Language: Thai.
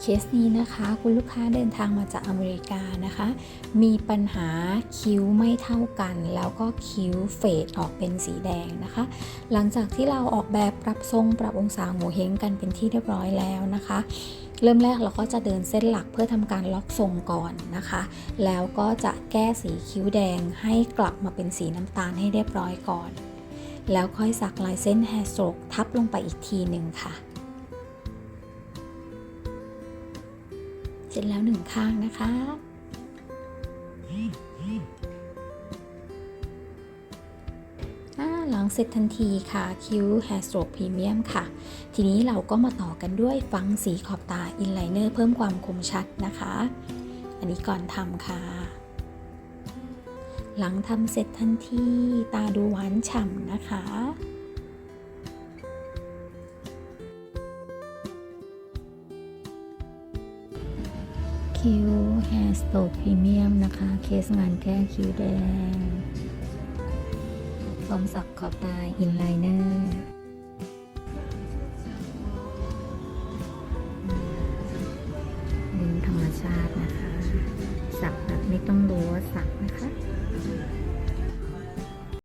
เคสนี้นะคะคุณลูกค้าเดินทางมาจากอเมริกานะคะ มีปัญหาคิ้วไม่เท่ากัน แล้วก็คิ้วเฟดออกเป็นสีแดงนะคะ หลังจากที่เราออกแบบปรับทรงปรับองศาโงเฮงกันเป็นที่เรียบร้อยแล้วนะคะ เริ่มแรกเราก็จะเดินเส้นหลักเพื่อทำการล็อกทรงก่อนนะคะ แล้วก็จะแก้สีคิ้วแดงให้กลับมาเป็นสีน้ำตาลให้เรียบร้อยก่อน แล้วค่อยสักลายเส้นแฮร์สโตรกทับลงไปอีกทีหนึ่งค่ะ สร็จแล้วหนึ่งข้างนะคะ หลังเสร็จทันทีค่ะ คิ้ว Hair Stroke Premium ค่ะ ทีนี้เราก็มาต่อกันด้วยฟังสีขอบตาอินไลเนอร์เพิ่มความคมชัดนะคะ อันนี้ก่อนทำค่ะ หลังทำเสร็จทันที ตาดูหวานฉ่ำนะคะ คิ้วแฮร์ Stroke Premium นะคะ เคสงานแค่คิ้วแดงสมสักขอบตาอินไลเนอร์ธรรมชาตินะคะ สักแบบไม่ต้องรู้ว่าสักนะคะ